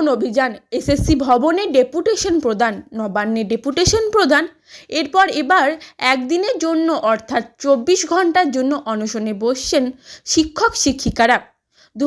ভবন অভিযান এসএসসি ভবনে ডেপুটেশন প্রদান, নবান্নে ডেপুটেশন প্রদান, এরপর এবার একদিনের জন্য অর্থাৎ চব্বিশ ঘণ্টার জন্য অনশনে বসছেন শিক্ষক শিক্ষিকারা। দু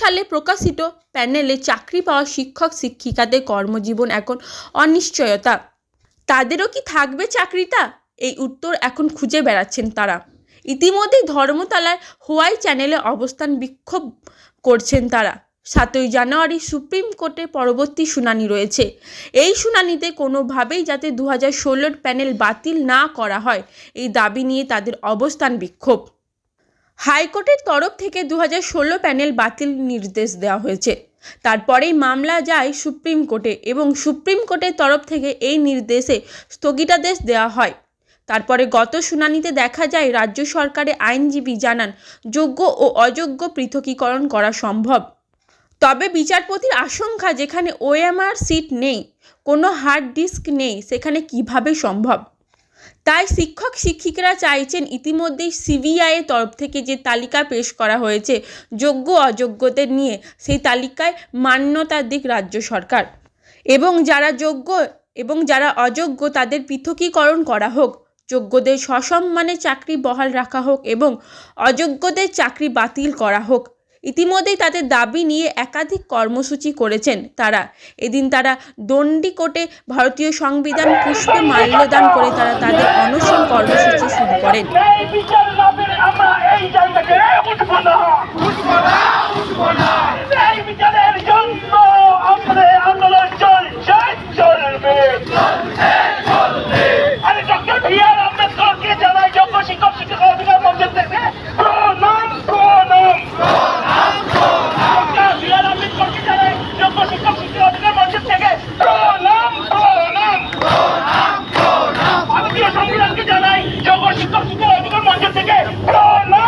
সালে প্রকাশিত প্যানেলে চাকরি পাওয়া শিক্ষক শিক্ষিকাদের কর্মজীবন এখন অনিশ্চয়তা। তাদেরও কি থাকবে চাকরিটা? এই উত্তর এখন খুঁজে বেড়াচ্ছেন তারা। ইতিমধ্যেই ধর্মতলায় হোয়াই চ্যানেলে অবস্থান বিক্ষোভ করছেন তারা। সাতই জানুয়ারি সুপ্রিম কোর্টে পরবর্তী শুনানি রয়েছে। এই শুনানিতে কোনোভাবেই যাতে দু হাজার ষোলোর প্যানেল বাতিল না করা হয়, এই দাবি নিয়ে তাদের অবস্থান বিক্ষোভ। হাইকোর্টের তরফ থেকে দু হাজার ষোলো প্যানেল বাতিল নির্দেশ দেওয়া হয়েছে। তারপরেই মামলা যায় সুপ্রিম কোর্টে এবং সুপ্রিম কোর্টের তরফ থেকে এই নির্দেশে স্থগিতাদেশ দেওয়া হয়। তারপরে গত শুনানিতে দেখা যায়, রাজ্য সরকারের আইনজীবী জানান, যোগ্য ও অযোগ্য পৃথকীকরণ করা সম্ভব। তবে বিচারপতির আশঙ্কা যেখানে ওএমআর সিট নেই, কোনো হার্ড ডিস্ক নেই, সেখানে কীভাবে সম্ভব? তাই শিক্ষক শিক্ষিকারা চাইছেন ইতিমধ্যেই সিবিআইয়ের তরফ থেকে যে তালিকা পেশ করা হয়েছে যোগ্য অযোগ্যদের নিয়ে, সেই তালিকায় মান্যতা দিক রাজ্য সরকার। এবং যারা যোগ্য এবং যারা অযোগ্য, তাদের পৃথকীকরণ করা হোক, যোগ্যদের সসম্মানে চাকরি বহাল রাখা হোক এবং অযোগ্যদের চাকরি বাতিল করা হোক। ইতিমধ্যেই তাদের দাবি নিয়ে একাধিক কর্মসূচি করেছেন তারা। এদিন তারা দণ্ডিকোটে ভারতীয় সংবিধান পুষ্পে মাল্যদান করে তারা তাদের অনশন কর্মসূচি শুরু করেন। আমরা এই জায়গাকে উঠবো না উঠবো না উঠবো না এই বিচারের জন্য আমাদের আন্দোলন চলছে চলবে আরে ডক্টর বি আর আম্বেদকরকে জানাই যোগ্য শিক্ষক শিক্ষক অধিকার মঞ্চের থেকে প্রণাম প্রণাম ডক্টর বি আর আম্বেদকরকে জানাই যোগ্য শিক্ষক শিক্ষক অধিকার মঞ্চের থেকে প্রণাম প্রণাম ভারতীয় সংবিধানকে জানাই যোগ্য শিক্ষক শিক্ষক অধিকার মঞ্চ থেকে প্রণাম প্রণাম